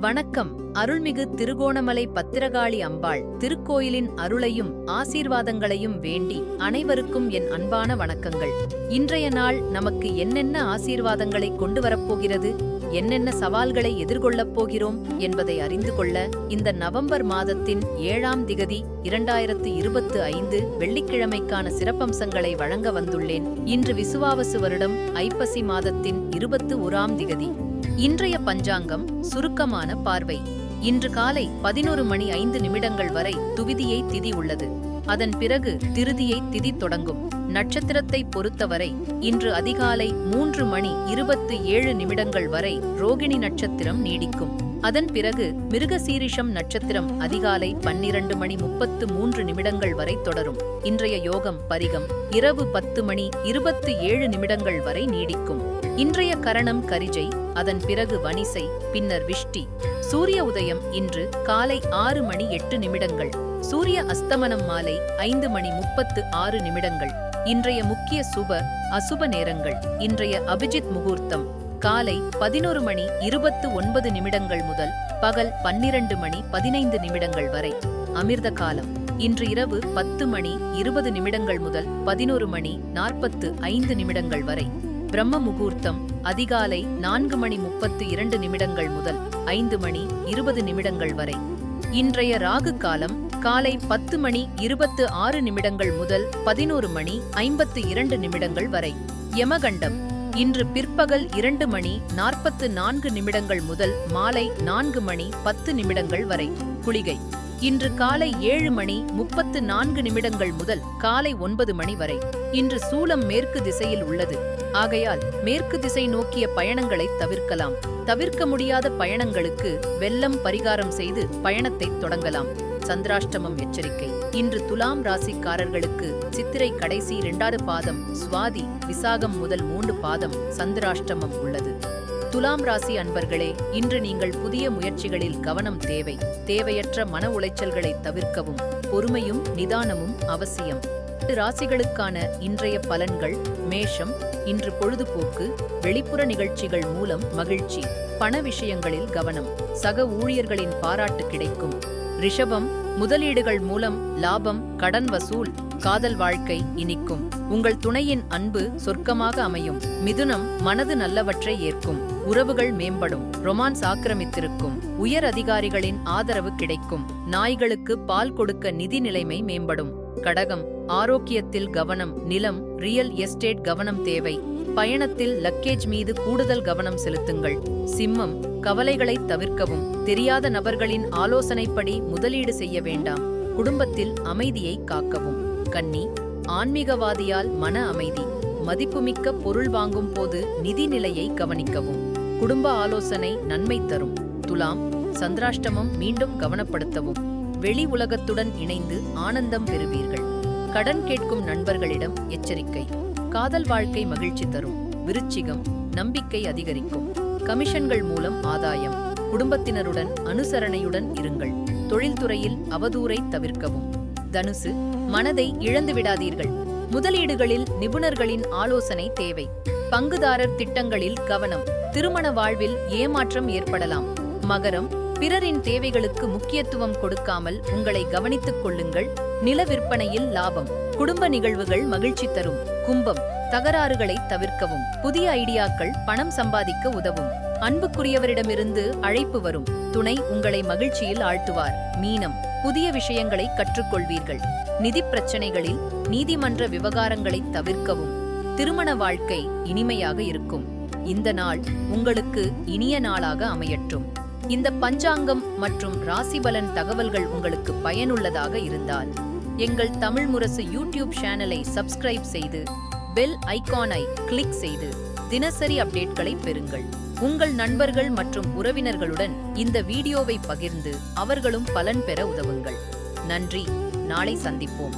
வணக்கம். அருள்மிகு திருகோணமலை பத்திரகாளி அம்பாள் திருக்கோயிலின் அருளையும் ஆசீர்வாதங்களையும் வேண்டி அனைவருக்கும் என் அன்பான வணக்கங்கள். இன்றைய நாள் நமக்கு என்னென்ன ஆசீர்வாதங்களை கொண்டு வரப்போகிறது என்னென்ன சவால்களை எதிர்கொள்ளப் போகிறோம் என்பதை அறிந்து கொள்ள இந்த நவம்பர் மாதத்தின் ஏழாம் திகதி இரண்டாயிரத்து இருபத்து ஐந்து வெள்ளிக்கிழமைக்கான சிறப்பம்சங்களை வழங்க வந்துள்ளேன். இன்று விசுவாவசு வருடம் ஐப்பசி மாதத்தின் இருபத்து ஓராம் திகதி. இன்றைய பஞ்சாங்கம் சுருக்கமான பார்வை. இன்று காலை பதினோரு மணி ஐந்து நிமிடங்கள் வரை துவிதியை திதி உள்ளது. அதன் பிறகு திருதியை திதி தொடங்கும். நட்சத்திரத்தை பொறுத்தவரை இன்று அதிகாலை மூன்று மணி இருபத்து ஏழு நிமிடங்கள் வரை ரோகிணி நட்சத்திரம் நீடிக்கும். அதன் பிறகு மிருகசீரிஷம் நட்சத்திரம் அதிகாலை பன்னிரண்டு மணி முப்பத்து மூன்று நிமிடங்கள் வரை தொடரும். இன்றைய யோகம் பரிகம் இரவு பத்து மணி இருபத்து ஏழு நிமிடங்கள் வரை நீடிக்கும். இன்றைய கரணம் கரிஜை அதன் பிறகு வனிசை பின்னர் விஷ்டி. சூரிய உதயம் இன்று காலை ஆறு மணி எட்டு நிமிடங்கள். சூரிய அஸ்தமனம் மாலை ஐந்து மணி முப்பத்து ஆறு நிமிடங்கள். இன்றைய முக்கிய சுப அசுப நேரங்கள். இன்றைய அபிஜித் முகூர்த்தம். காலை பதினொரு மணி இருபத்து ஒன்பது நிமிடங்கள் முதல் பகல் பன்னிரண்டு மணி பதினைந்து நிமிடங்கள் வரை. அமிர்த காலம். இன்று இரவு பத்து மணி இருபது நிமிடங்கள் முதல் பதினோரு மணி நாற்பத்து ஐந்து நிமிடங்கள் வரை. பிரம்ம முகூர்த்தம். அதிகாலை நான்கு மணி முப்பத்து இரண்டு நிமிடங்கள் முதல் ஐந்து மணி இருபது நிமிடங்கள் வரை. இன்றைய ராகு காலம் காலை பத்து மணி இருபத்து ஆறு நிமிடங்கள் முதல் பதினோரு மணி ஐம்பத்து இரண்டு நிமிடங்கள் வரை. யமகண்டம். இன்று பிற்பகல் இரண்டு மணி நாற்பத்து நான்கு நிமிடங்கள் முதல் மாலை நான்கு மணி பத்து நிமிடங்கள் வரை. குளிகை. இன்று காலை ஏழு மணி முப்பத்து நான்கு நிமிடங்கள் முதல் காலை ஒன்பது மணி வரை. இன்று சூலம் மேற்கு திசையில் உள்ளது. ஆகையால் மேற்கு திசை நோக்கிய பயணங்களை தவிர்க்கலாம். தவிர்க்க முடியாத பயணங்களுக்கு வெள்ளம் பரிகாரம் செய்து பயணத்தை தொடங்கலாம். சந்திராஷ்டமம் எச்சரிக்கை. இன்று துலாம் ராசிக்காரர்களுக்கு சித்திரை கடைசி இரண்டாவது பாதம் சுவாதி விசாகம் முதல் மூன்று பாதம் சந்திராஷ்டமம் உள்ளது. துலாம் ராசி அன்பர்களே இன்று நீங்கள் புதிய முயற்சிகளில் கவனம் தேவை. தேவையற்ற மன உளைச்சல்களை தவிர்க்கவும் பொறுமையும் நிதானமும் அவசியம். ராசிகளுக்கான இன்றைய பலன்கள் மேஷம் இன்று பொழுதுபோக்கு வெளிப்புற நிகழ்ச்சிகள் மூலம் மகிழ்ச்சி பண விஷயங்களில் கவனம் சக ஊழியர்களின் பாராட்டு கிடைக்கும். ரிஷபம் முதலீடுகள் மூலம் லாபம் கடன் வசூல் காதல் வாழ்க்கை இனிக்கும். உங்கள் துணையின் அன்பு சொர்க்கமாக அமையும். மிதுனம் மனது நல்லவற்றை ஏற்கும். உறவுகள் மேம்படும். ரொமான்ஸ் ஆக்கிரமித்திருக்கும். உயர் அதிகாரிகளின் ஆதரவு கிடைக்கும். நாய்களுக்கு பால் கொடுக்க நிதி நிலைமை மேம்படும். கடகம் ஆரோக்கியத்தில் கவனம் நிலம் ரியல் எஸ்டேட் கவனம் தேவை. பயணத்தில் லக்கேஜ் மீது கூடுதல் கவனம் செலுத்துங்கள். சிம்மம் கவலைகளை தவிர்க்கவும். தெரியாத நபர்களின் ஆலோசனைப்படி முதலீடு செய்ய வேண்டாம். குடும்பத்தில் அமைதியை காக்கவும். கன்னி ஆன்மீகவாதியால் மன அமைதி. மதிப்புமிக்க பொருள் வாங்கும் போது நிதி நிலையை கவனிக்கவும். குடும்ப ஆலோசனை நன்மை தரும். துலாம் சந்திராஷ்டமம் மீண்டும் கவனப்படுத்தவும். வெளி உலகத்துடன் இணைந்து ஆனந்தம் பெறுவீர்கள். கடன் கேட்கும் நண்பர்களிடம் எச்சரிக்கை. காதல் வாழ்க்கை மகிழ்ச்சி தரும் விருச்சிகம் நம்பிக்கை அதிகரிக்கும். கமிஷன்கள் மூலம் ஆதாயம். குடும்பத்தினருடன் அனுசரணையுடன் இருங்கள். தொழில்துறையில் அவதூறை தவிர்க்கவும். தனுசு மனதை இழந்து விடாதீர்கள். முதலீடுகளில் நிபுணர்களின் ஆலோசனை தேவை. பங்குதாரர் திட்டங்களில் கவனம். திருமண வாழ்வில் ஏமாற்றம் ஏற்படலாம். மகரம் பிறரின் தேவைகளுக்கு முக்கியத்துவம் கொடுக்காமல் உங்களை கவனித்துக் கொள்ளுங்கள். நில விற்பனையில் லாபம். குடும்ப நிகழ்வுகள் மகிழ்ச்சி தரும். கும்பம். தகராறுகளை தவிர்க்கவும். புதிய ஐடியாக்கள் பணம் சம்பாதிக்க உதவும். அன்புக்குரியவரிடமிருந்து அழைப்பு வரும். துணை உங்களை மகிழ்ச்சியில் ஆழ்த்துவார். மீனம். புதிய விஷயங்களை கற்றுக்கொள்வீர்கள். நிதி பிரச்சனைகளில் நீதிமன்ற விவகாரங்களை தவிர்க்கவும். திருமண வாழ்க்கை இனிமையாக இருக்கும். இந்த நாள் உங்களுக்கு இனிய நாளாக அமையட்டும். இந்த பஞ்சாங்கம் மற்றும் ராசிபலன் தகவல்கள் உங்களுக்கு பயனுள்ளதாக இருந்தால் எங்கள் தமிழ் முரசு யூடியூப் சேனலை சப்ஸ்கிரைப் செய்து பெல் ஐகானை கிளிக் செய்து தினசரி அப்டேட்களை பெறுங்கள். உங்கள் நண்பர்கள் மற்றும் உறவினர்களுடன் இந்த வீடியோவை பகிர்ந்து அவர்களும் பலன் பெற உதவுங்கள். நன்றி. நாளை சந்திப்போம்.